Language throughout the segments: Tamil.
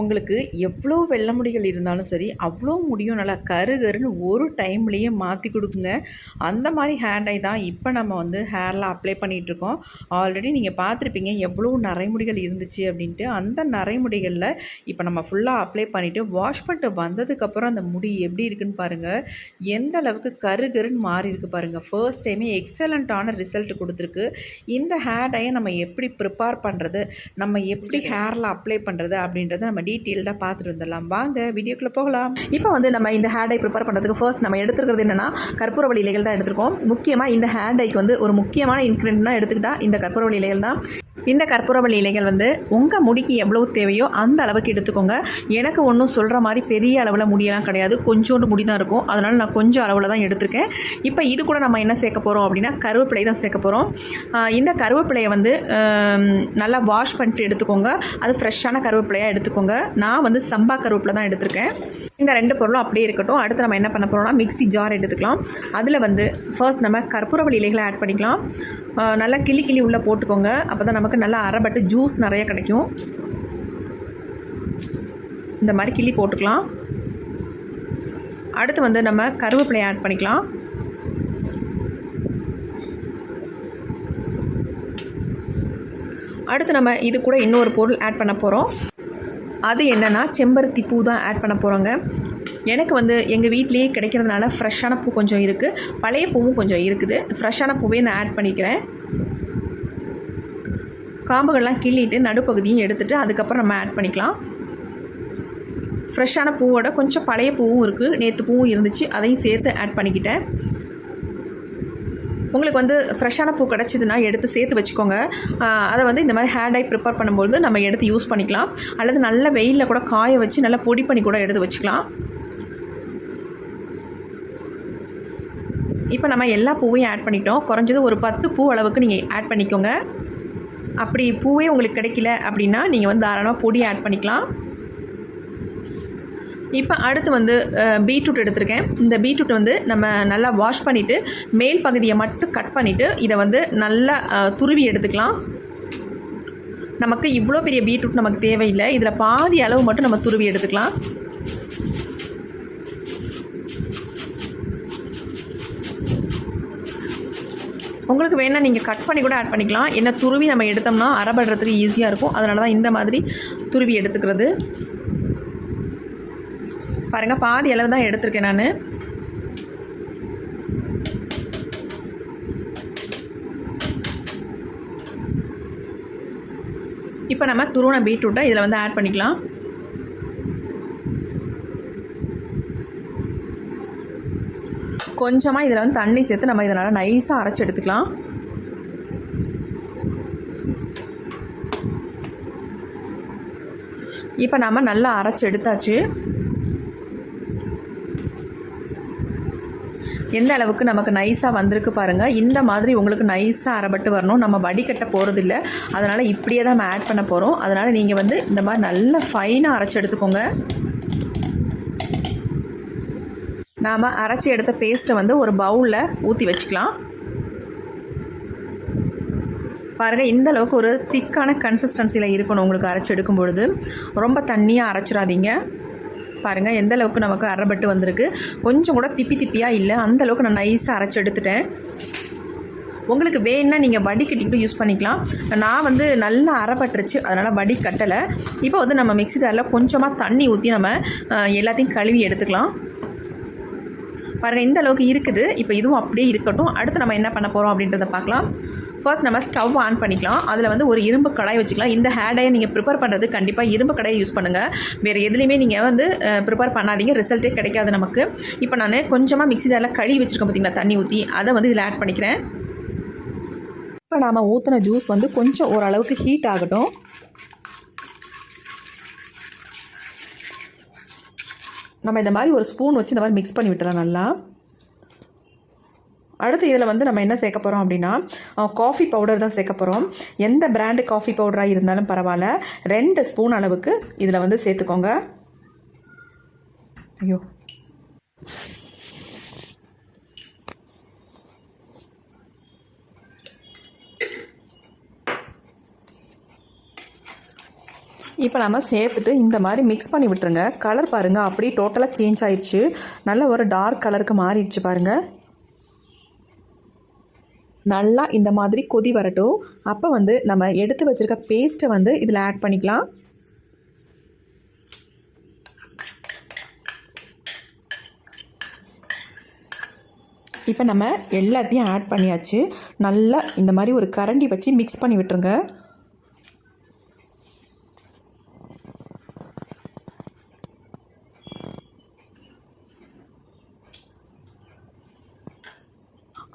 உங்களுக்கு எவ்வளோ வெள்ளை முடிகள் இருந்தாலும் சரி அவ்வளோ முடியும். நல்லா கரு கருன்னு ஒரு டைம்லேயே மாற்றி கொடுக்குங்க. அந்த மாதிரி ஹேர் டை தான் இப்போ நம்ம வந்து ஹேரில் அப்ளை பண்ணிகிட்ருக்கோம் ஆல்ரெடி நீங்கள் பார்த்துருப்பீங்க எவ்வளோ நரைமுடிகள் இருந்துச்சு அப்படின்ட்டு. அந்த நரைமுடிகளில் இப்போ நம்ம ஃபுல்லாக அப்ளை பண்ணிவிட்டு வாஷ் பண்ணிட்டு வந்ததுக்கப்புறம் அந்த முடி எப்படி இருக்குன்னு பாருங்கள் எந்த அளவுக்கு கரு கருன்னு மாறி இருக்கு பாருங்கள் ஃபர்ஸ்ட் டைமே எக்ஸலண்ட்டான ரிசல்ட் கொடுத்துருக்கு. இந்த ஹேர் டையை நம்ம எப்படி ப்ரிப்பேர் பண்ணுறது நம்ம எப்படி ஹேரில் அப்ளை பண்ணுறது அப்படின்றத நம்ம டீட்டெயில்டாக பார்த்துட்டு வந்துடலாம். வாங்க வீடியோக்குள்ளே போகலாம். இப்போ வந்து நம்ம இந்த ஹேர் டை ப்ரிப்பேர் பண்ணுறதுக்கு ஃபர்ஸ்ட் நம்ம எடுத்துக்கிறது என்னென்னா கற்பூரவள்ளி இலைகள் தான் எடுத்துருக்கோம். முக்கியமாக இந்த ஹேர் டைக்கு வந்து ஒரு முக்கியமான இன்க்ரீடியன்ட்னா எடுத்துக்கிட்டால் இந்த கற்பூரவள்ளி இலைகள் தான். இந்த கற்பூரவள்ளி இலைகள் வந்து உங்கள் முடிக்கு எவ்வளோ தேவையோ அந்த அளவுக்கு எடுத்துக்கோங்க. எனக்கு ஒன்றும் சொல்கிற மாதிரி பெரிய அளவில் முடியெல்லாம் கிடையாது. கொஞ்சோண்டு முடி தான் இருக்கும். அதனால் நான் கொஞ்சம் அளவில் தான் எடுத்திருக்கேன். இப்போ இது கூட நம்ம என்ன சேர்க்க போகிறோம் அப்படின்னா கருவேப்பிலை தான் சேர்க்க போகிறோம் இந்த கருவேப்பிலையை வந்து நல்லா வாஷ் பண்ணிட்டு எடுத்துக்கோங்க. அது ஃப்ரெஷ்ஷான கருவேப்பிலையாக எடுத்துக்கோங்க. நான் வந்து சம்பா கருவேப்பிலை தான் எடுத்திருக்கேன். இந்த ரெண்டு பொருளும் அப்படியே இருக்கட்டும். அடுத்து நம்ம என்ன பண்ண போகிறோம்னா மிக்ஸி ஜார் எடுத்துக்கலாம். அதில் வந்து ஃபர்ஸ்ட் நம்ம கற்பூரவள்ளி இலைகளை ஆட் பண்ணிக்கலாம். நல்லா கிளி கிளி உள்ளே போட்டுக்கோங்க. அப்போ தான் நமக்கு நல்லா அரைப்பட்டு ஜூஸ் நிறைய கிடைக்கும். இந்த மாதிரி கிள்ளி போட்டுக்கலாம். அடுத்து வந்து நம்ம கருவேப்பிலையை ஆட் பண்ணிக்கலாம். அடுத்து நம்ம இது கூட இன்னொரு பொருள் ஆட் பண்ண போகிறோம் அது என்னென்னா செம்பருத்தி பூ தான் ஆட் பண்ண போகிறோங்க எனக்கு வந்து எங்கள் வீட்லேயே கிடைக்கிறதுனால ஃப்ரெஷ்ஷான பூ கொஞ்சம் இருக்குது பழைய பூவும் கொஞ்சம் இருக்குது. ஃப்ரெஷ்ஷான பூவே நான் ஆட் பண்ணிக்கிறேன். காம்புகள்லாம் கிள்ளிட்டு நடுப்பகுதியும் எடுத்துகிட்டு அதுக்கப்புறம் நம்ம ஆட் பண்ணிக்கலாம். ஃப்ரெஷ்ஷான பூவோட கொஞ்சம் பழைய பூவும் இருக்குது நேற்று பூவும் இருந்துச்சு. அதையும் சேர்த்து ஆட் பண்ணிக்கிட்டேன். உங்களுக்கு வந்து ஃப்ரெஷ்ஷான பூ கிடச்சிதுன்னா எடுத்து சேர்த்து வச்சுக்கோங்க. அதை வந்து இந்த மாதிரி ஹேர் டை ப்ரிப்பேர் பண்ணும்போது நம்ம எடுத்து யூஸ் பண்ணிக்கலாம். அல்லது நல்ல வெயிலில் கூட காய வச்சு நல்லா பொடி பண்ணி கூட எடுத்து வச்சுக்கலாம். இப்போ நம்ம எல்லா பூவையும் ஆட் பண்ணிட்டோம். குறைஞ்சது ஒரு பத்து பூ அளவுக்கு நீங்கள் ஆட் பண்ணிக்கோங்க. அப்படி பூவே உங்களுக்கு கிடைக்கல அப்படின்னா நீங்கள் வந்து தாராளமாக பொடி ஆட் பண்ணிக்கலாம். இப்போ அடுத்து வந்து பீட்ரூட் எடுத்திருக்கேன். இந்த பீட்ரூட் வந்து நம்ம நல்லா வாஷ் பண்ணிவிட்டு மேல் பகுதியை மட்டும் கட் பண்ணிவிட்டு இதை வந்து நல்லா துருவி எடுத்துக்கலாம். நமக்கு இவ்வளோ பெரிய பீட்ரூட் நமக்கு தேவையில்லை. இதில் பாதி அளவு மட்டும் நம்ம துருவி எடுத்துக்கலாம். உங்களுக்கு வேணால் நீங்கள் கட் பண்ணி கூட ஆட் பண்ணிக்கலாம். என்ன துருவி நம்ம எடுத்தோம்னா அரைபடுறதுக்கு ஈஸியாக இருக்கும். அதனால தான் இந்த மாதிரி துருவி எடுத்துக்கிறது. பாருங்கள் பாதி அளவு தான் எடுத்திருக்கேன் நான். இப்போ நம்ம துருவன பீட்ரூட்டை இதில் வந்து ஆட் பண்ணிக்கலாம். கொஞ்சமாக இதில் வந்து தண்ணி சேர்த்து நம்ம இதனால் நைஸாக அரைச்சி எடுத்துக்கலாம். இப்போ நாம் நல்லா அரைச்சி எடுத்தாச்சு. எந்த அளவுக்கு நமக்கு நைஸாக வந்திருக்கு பாருங்கள் இந்த மாதிரி உங்களுக்கு நைஸாக அரைபட்டு வரணும். நம்ம வடிகட்ட போகிறதில்ல அதனால் இப்படியே தான் நம்ம ஆட் பண்ண போகிறோம் அதனால் நீங்கள் வந்து இந்த மாதிரி நல்லா ஃபைனாக அரைச்சி எடுத்துக்கோங்க. நாம் அரைச்சி எடுத்த பேஸ்ட்டை வந்து ஒரு பவுலில் ஊற்றி வச்சுக்கலாம். பாருங்கள் இந்த அளவுக்கு ஒரு திக்கான கன்சிஸ்டன்சியில் இருக்கணும் உங்களுக்கு அரைச்சி எடுக்கும் பொழுது. ரொம்ப தண்ணியாக அரைச்சிடாதீங்க. பாருங்கள் எந்த அளவுக்கு நமக்கு அரைப்பட்டு வந்திருக்கு. கொஞ்சம் கூட திப்பி திப்பியாக இல்லை. அந்த அளவுக்கு நான் நைஸாக அரைச்சி எடுத்துட்டேன். உங்களுக்கு வேணால் நீங்கள் வடி கட்டிக்கிட்டு யூஸ் பண்ணிக்கலாம். நான் வந்து நல்லா அரைப்பட்டுருச்சு அதனால் வடி கட்டலை. இப்போ வந்து நம்ம மிக்சி ஜாரில் கொஞ்சமாக தண்ணி ஊற்றி நம்ம எல்லாத்தையும் கழுவி எடுத்துக்கலாம். பாருங்கள் இந்த அளவுக்கு இருக்குது. இப்போ இதுவும் அப்படியே இருக்கட்டும். அடுத்து நம்ம என்ன பண்ண போகிறோம் அப்படின்றத பார்க்கலாம். ஃபர்ஸ்ட் நம்ம ஸ்டவ் ஆன் பண்ணிக்கலாம். அதில் வந்து ஒரு இரும்பு கடாய் வச்சுக்கலாம். இந்த ஹேடையை நீங்கள் ப்ரிப்பேர் பண்ணுறது கண்டிப்பாக இரும்பு கடாயை யூஸ் பண்ணுங்கள் வேறு எதுலேயுமே நீங்கள் வந்து ப்ரிப்பேர் பண்ணாதீங்க. ரிசல்ட்டே கிடைக்காது நமக்கு. இப்போ நான் கொஞ்சமாக மிக்ஸி ஜாரில் கழுவி வச்சுருக்கேன் பார்த்தீங்களா தண்ணி ஊற்றி அதை வந்து இதில் ஆட் பண்ணிக்கிறேன். இப்போ நாம் ஊற்றின ஜூஸ் வந்து கொஞ்சம் ஓரளவுக்கு ஹீட் ஆகட்டும். நம்ம இந்த மாதிரி ஒரு ஸ்பூன் வச்சு இந்த மாதிரி மிக்ஸ் பண்ணி விட்டுறலாம் நல்லா. அடுத்து இதில் வந்து நம்ம என்ன சேர்க்க போகிறோம் அப்படின்னா காஃபி பவுடர் தான் சேர்க்க போகிறோம் எந்த பிராண்டு காஃபி பவுடராக இருந்தாலும் பரவாயில்ல. ரெண்டு ஸ்பூன் அளவுக்கு இதில் வந்து சேர்த்துக்கோங்க. ஐயோ. இப்போ நம்ம சேர்த்துட்டு இந்த மாதிரி மிக்ஸ் பண்ணி விட்டுருங்க. கலர் பாருங்கள் அப்படியே டோட்டலாக சேஞ்ச் ஆயிடுச்சு நல்ல ஒரு டார்க் கலருக்கு மாறிடுச்சு பாருங்கள் நல்லா இந்த மாதிரி கொதி வரட்டும். அப்போ வந்து நம்ம எடுத்து வச்சுருக்க பேஸ்ட்டை வந்து இதில் ஆட் பண்ணிக்கலாம். இப்போ நம்ம எல்லாத்தையும் ஆட் பண்ணியாச்சு. நல்லா இந்த மாதிரி ஒரு கரண்டி வச்சு மிக்ஸ் பண்ணி விட்டுருங்க.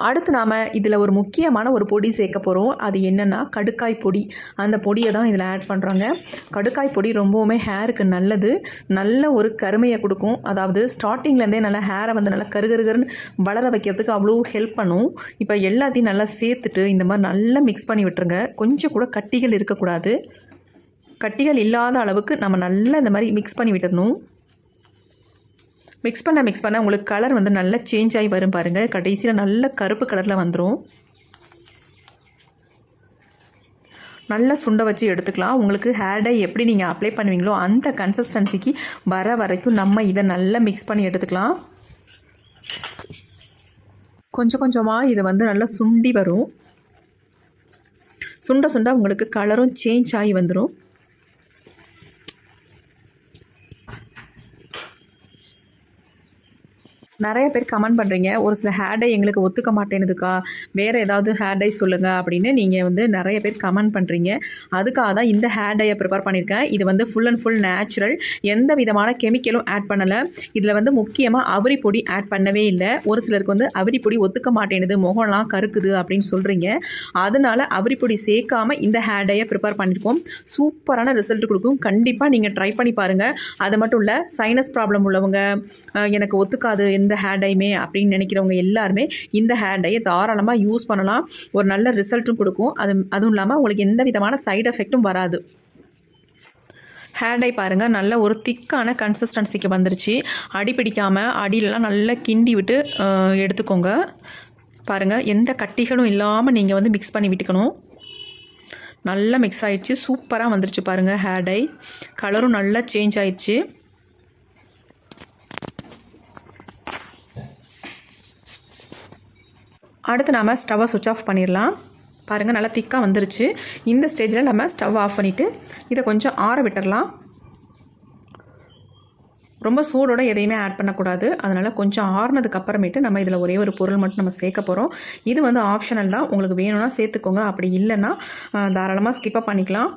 அடுத்து நாம் இதில் ஒரு முக்கியமான ஒரு பொடி சேர்க்க போகிறோம் அது என்னென்னா கடுக்காய் பொடி. அந்த பொடியை தான் இதில் ஆட் பண்ணுறாங்க கடுக்காய் பொடி ரொம்பவுமே ஹேருக்கு நல்லது. நல்ல ஒரு கருமையை கொடுக்கும். அதாவது ஸ்டார்டிங்லேருந்தே நல்லா ஹேரை வந்து நல்லா கருகருகருன்னு வளர வைக்கிறதுக்கு அவ்வளோ ஹெல்ப் பண்ணும். இப்போ எல்லாத்தையும் நல்லா சேர்த்துட்டு இந்த மாதிரி நல்லா மிக்ஸ் பண்ணி விட்டுருங்க. கொஞ்சம் கூட கட்டிகள் இருக்கக்கூடாது. கட்டிகள் இல்லாத அளவுக்கு நம்ம நல்லா இந்த மாதிரி மிக்ஸ் பண்ணி விட்டுடணும் மிக்ஸ் பண்ண மிக்ஸ் பண்ண உங்களுக்கு கலர் வந்து நல்லா சேஞ்ச் ஆகி வரும் பாருங்கள் கடைசியில் நல்ல கருப்பு கலரில் வந்துடும் நல்லா சுண்ட வச்சு எடுத்துக்கலாம். உங்களுக்கு ஹேர் டை எப்படி நீங்கள் அப்ளை பண்ணுவீங்களோ அந்த கன்சிஸ்டன்சிக்கு வர வரைக்கும் நம்ம இதை நல்லா மிக்ஸ் பண்ணி எடுத்துக்கலாம். கொஞ்சம் கொஞ்சமாக இது வந்து நல்லா சுண்டி வரும். சுண்ட சுண்ட உங்களுக்கு கலரும் சேஞ்ச் ஆகி வந்துடும் நிறைய பேர் கமெண்ட் பண்ணுறீங்க ஒரு சில ஹேர் டை எங்களுக்கு ஒத்துக்க மாட்டேனுதுக்கா வேறு ஏதாவது ஹேர் டை சொல்லுங்கள் அப்படின்னு நீங்கள் வந்து நிறைய பேர் கமெண்ட் பண்ணுறீங்க அதுக்காக தான் இந்த ஹேர் டையை ப்ரிப்பேர் பண்ணியிருக்கேன் இது வந்து ஃபுல் அண்ட் ஃபுல் நேச்சுரல் எந்த விதமான கெமிக்கலும் ஆட் பண்ணலை. இதில் வந்து முக்கியமாக அவரி பொடி ஆட் பண்ணவே இல்லை. ஒரு சிலருக்கு வந்து அவரி பொடி ஒத்துக்க மாட்டேனுது முகம்லாம் கருக்குது அப்படின்னு சொல்கிறீங்க அதனால் அவரி பொடி சேர்க்காமல் இந்த ஹேர் டையை ப்ரிப்பேர் பண்ணியிருக்கோம் சூப்பரான ரிசல்ட் கொடுக்கும். கண்டிப்பாக நீங்கள் ட்ரை பண்ணி பாருங்கள் அது மட்டும் இல்லை சைனஸ் ப்ராப்ளம் உள்ளவங்க எனக்கு ஒத்துக்காது இந்த ஹேர் டைமே அப்படின்னு நினைக்கிறவங்க எல்லாருமே இந்த ஹேர் டையை தாராளமாக யூஸ் பண்ணலாம். ஒரு நல்ல ரிசல்ட்டும் கொடுக்கும். அது அதுவும் இல்லாமல் உங்களுக்கு எந்த விதமான சைடு எஃபெக்ட்டும் வராது. ஹேர் டை பாருங்கள் நல்ல ஒரு திக்கான கன்சிஸ்டன்சிக்கு வந்துருச்சு. அடி பிடிக்காமல் அடியிலலாம் நல்லா கிண்டி விட்டு எடுத்துக்கோங்க. பாருங்கள் எந்த கட்டிகளும் இல்லாமல் நீங்கள் வந்து மிக்ஸ் பண்ணி விட்டுக்கணும். நல்லா மிக்ஸ் ஆகிடுச்சு சூப்பராக வந்துருச்சு பாருங்கள் ஹேர் டை கலரும் நல்லா சேஞ்ச் ஆயிடுச்சு. அடுத்து நாம் ஸ்டவ்வை சுவிட்ச் ஆஃப் பண்ணிடலாம். பாருங்கள் நல்லா திக்காக வந்துருச்சு. இந்த ஸ்டேஜில் நம்ம ஸ்டவ் ஆஃப் பண்ணிவிட்டு இதை கொஞ்சம் ஆற விட்டுடலாம். ரொம்ப சூடோட எதையுமே ஆட் பண்ணக்கூடாது. அதனால் கொஞ்சம் ஆறுனதுக்கு அப்புறமேட்டு நம்ம இதில் ஒரே ஒரு பொருள் மட்டும் நம்ம சேர்க்க போகிறோம் இது வந்து ஆப்ஷனல் தான். உங்களுக்கு வேணும்னா சேர்த்துக்கோங்க. அப்படி இல்லைன்னா தாராளமாக ஸ்கிப்பாக பண்ணிக்கலாம்.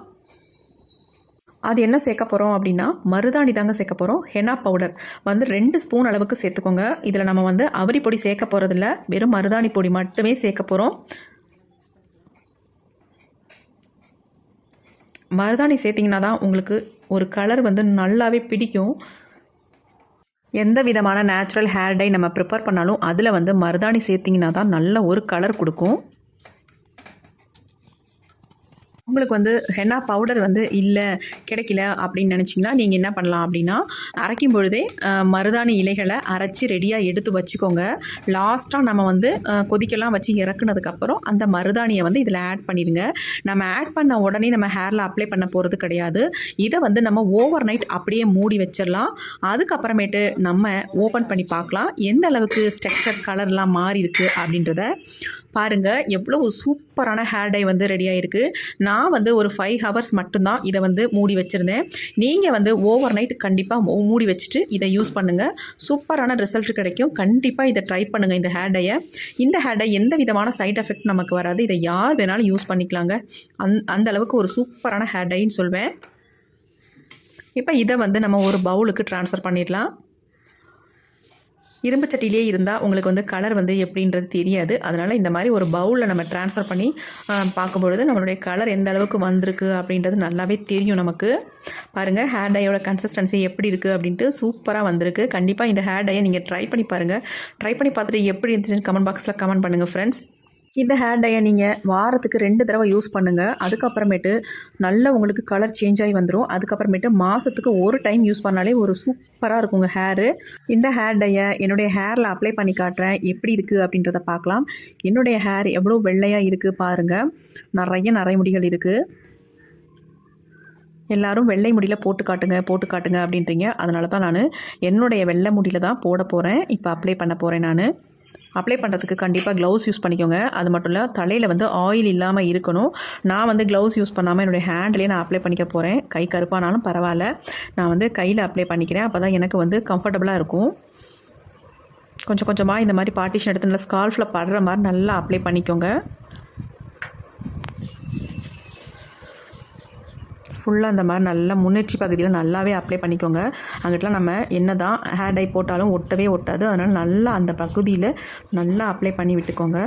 அது என்ன சேர்க்க போகிறோம் அப்படின்னா மருதாணி தாங்க சேர்க்க போகிறோம் ஹெனா பவுடர். வந்து ரெண்டு ஸ்பூன் அளவுக்கு சேர்த்துக்கோங்க. இதில் நம்ம வந்து அவரி பொடி சேர்க்க போகிறதில்ல வெறும் மருதாணி பொடி மட்டுமே சேர்க்க போகிறோம் மருதாணி சேர்த்திங்கன்னா தான் உங்களுக்கு ஒரு கலர் வந்து நல்லாவே பிடிக்கும். எந்த விதமான நேச்சுரல் ஹேர் டை நம்ம ப்ரிப்பேர் பண்ணாலும் அதில் வந்து மருதாணி சேர்த்திங்கன்னா தான் நல்ல ஒரு கலர் கொடுக்கும். உங்களுக்கு வந்து ஹென்னா பவுடர் வந்து இல்லை கிடைக்கல அப்படின்னு நினச்சிங்கன்னா நீங்கள் என்ன பண்ணலாம் அப்படின்னா அரைக்கும் பொழுதே மருதாணி இலைகளை அரைச்சி ரெடியாக எடுத்து வச்சுக்கோங்க. லாஸ்ட்டாக நம்ம வந்து கொதிக்கலாம் வச்சு இறக்குனதுக்கப்புறம் அந்த மருதாணியை வந்து இதில் ஆட் பண்ணிடுங்க. நம்ம ஆட் பண்ண உடனே நம்ம ஹேரில் அப்ளை பண்ண போகிறது கிடையாது. இதை வந்து நம்ம ஓவர் நைட் அப்படியே மூடி வச்சிடலாம். அதுக்கப்புறமேட்டு நம்ம ஓப்பன் பண்ணி பார்க்கலாம். எந்த அளவுக்கு ஸ்ட்ரக்சர் கலர்லாம் மாறி இருக்குது அப்படின்றத பாருங்கள் எவ்வளோ சூப்பரான ஹேர் டை வந்து ரெடியாக இருக்குது நான் நான் வந்து ஒரு ஃபைவ் ஹவர்ஸ் மட்டும்தான் இதை வந்து மூடி வச்சுருந்தேன். நீங்கள் வந்து ஓவர் நைட் கண்டிப்பாக மூடி வச்சுட்டு இதை யூஸ் பண்ணுங்கள் சூப்பரான ரிசல்ட் கிடைக்கும். கண்டிப்பாக இதை ட்ரை பண்ணுங்கள் இந்த ஹேர் டையை இந்த ஹேர் டை எந்த விதமான சைட் எஃபெக்ட் நமக்கு வராது. இதை யார் வேணாலும் யூஸ் பண்ணிக்கலாங்க. அந் அந்த அளவுக்கு ஒரு சூப்பரான ஹேர் டைன்னு சொல்வேன். இப்போ இதை வந்து நம்ம ஒரு பவுலுக்கு ட்ரான்ஸ்ஃபர் பண்ணிடலாம். இரும்பு சட்டிலேயே இருந்தால் உங்களுக்கு வந்து கலர் வந்து எப்படின்றது தெரியாது. அதனால் இந்த மாதிரி ஒரு பவுலில் நம்ம ட்ரான்ஸ்ஃபர் பண்ணி பார்க்கும்பொழுது நம்மளுடைய கலர் எந்த அளவுக்கு வந்திருக்கு அப்படின்றது நல்லாவே தெரியும் நமக்கு. பாருங்கள் ஹேர் டையோட கன்சிஸ்டன்சி எப்படி இருக்குது அப்படின்ட்டு சூப்பராக வந்திருக்கு. கண்டிப்பாக இந்த ஹேர் டையை நீங்கள் ட்ரை பண்ணி பாருங்கள் ட்ரை பண்ணி பார்த்துட்டு எப்படி இருந்துச்சுன்னு கமெண்ட் பாக்ஸில் கமெண்ட் பண்ணுங்கள் ஃப்ரெண்ட்ஸ் இந்த ஹேர் டையை நீங்கள் வாரத்துக்கு ரெண்டு தடவை யூஸ் பண்ணுங்கள் அதுக்கப்புறமேட்டு நல்ல உங்களுக்கு கலர் சேஞ்ச் ஆகி வந்துடும் அதுக்கப்புறமேட்டு மாதத்துக்கு ஒரு டைம் யூஸ் பண்ணாலே ஒரு சூப்பராக இருக்குங்க ஹேரு இந்த ஹேர் டையை என்னுடைய ஹேரில் அப்ளை பண்ணி காட்டுறேன். எப்படி இருக்குது அப்படின்றத பார்க்கலாம். என்னுடைய ஹேர் எவ்வளோ வெள்ளையாக இருக்குது பாருங்கள் நிறைய நிறைய முடிகள் இருக்குது எல்லாரும் வெள்ளை முடியில் போட்டு காட்டுங்க போட்டு காட்டுங்க அப்படின்றீங்க. அதனால தான் நான் என்னுடைய வெள்ளை முடியில் தான் போட போகிறேன் இப்போ அப்ளை பண்ண போகிறேன் நான். அப்ளை பண்ணுறதுக்கு கண்டிப்பாக க்ளவுஸ் யூஸ் பண்ணிக்கோங்க. அது மட்டும் இல்லை தலையில் வந்து ஆயில் இல்லாமல் இருக்கணும். நான் வந்து க்ளவுஸ் யூஸ் பண்ணாமல் என்னுடைய ஹேண்ட்லேயே நான் அப்ளை பண்ணிக்க போகிறேன் கை கருப்பானாலும் பரவாயில்ல. நான் வந்து கையில் அப்ளை பண்ணிக்கிறேன். அப்போ தான் எனக்கு வந்து கம்ஃபர்டபுளாக இருக்கும். கொஞ்சம் கொஞ்சமாக இந்த மாதிரி பார்ட்டிஷன் எடுத்து நல்லா ஸ்கால்ஃபில் படுற மாதிரி நல்லா அப்ளை பண்ணிக்கோங்க. ஃபுல்லாக அந்த மாதிரி நல்லா முன்னேற்றி பகுதியில் நல்லாவே அப்ளை பண்ணிக்கோங்க. அங்கிட்டலாம் நம்ம என்ன தான் ஹேர் டை போட்டாலும் ஒட்டவே ஒட்டாது. அதனால் நல்லா அந்த பகுதியில் நல்லா அப்ளை பண்ணி விட்டுக்கோங்க.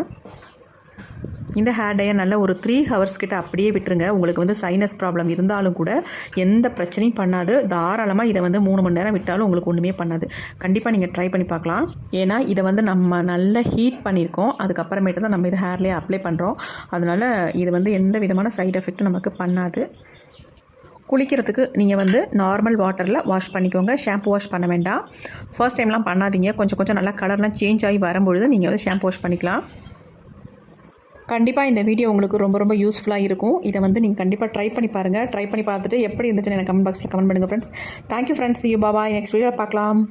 இந்த ஹேர் டையை நல்லா ஒரு த்ரீ ஹவர்ஸ் கிட்ட அப்படியே விட்டுருங்க. உங்களுக்கு வந்து சைனஸ் ப்ராப்ளம் இருந்தாலும் கூட எந்த பிரச்சனையும் பண்ணாது. தாராளமாக இதை வந்து மூணு மணி நேரம் விட்டாலும் உங்களுக்கு ஒன்றுமே பண்ணாது. கண்டிப்பாக நீங்கள் ட்ரை பண்ணி பார்க்கலாம். ஏன்னா இதை வந்து நம்ம நல்லா ஹீட் பண்ணியிருக்கோம். அதுக்கப்புறமேட்டு தான் நம்ம இதை ஹேர்லேயே அப்ளை பண்ணுறோம் அதனால் இது வந்து எந்த விதமான சைட் எஃபெக்ட்டும் நமக்கு பண்ணாது. குளிக்கிறதுக்கு நீங்கள் வந்து நார்மல் வாட்டரில் வாஷ் பண்ணிக்கோங்க. ஷாம்பு வாஷ் பண்ண வேண்டாம். ஃபர்ஸ்ட் டைம்லாம் பண்ணாதீங்க. கொஞ்சம் கொஞ்சம் நல்லா கலர்லாம் சேஞ்ச் ஆகி வரும்பொழுது நீங்கள் வந்து ஷாம்பு வாஷ் பண்ணிக்கலாம். கண்டிப்பாக இந்த வீடியோ உங்களுக்கு ரொம்ப ரொம்ப யூஸ்ஃபுல்லாக இருக்கும். இதை வந்து நீங்கள் கண்டிப்பாக ட்ரை பண்ணி பாருங்கள் ட்ரை பண்ணி பார்த்துட்டு எப்படி இருந்துச்சுன்னு எனக்கு கமெண்ட் பாக்ஸில் கமெண்ட் பண்ணுங்கள் friends thank you friends you Baba next video பார்க்கலாம்.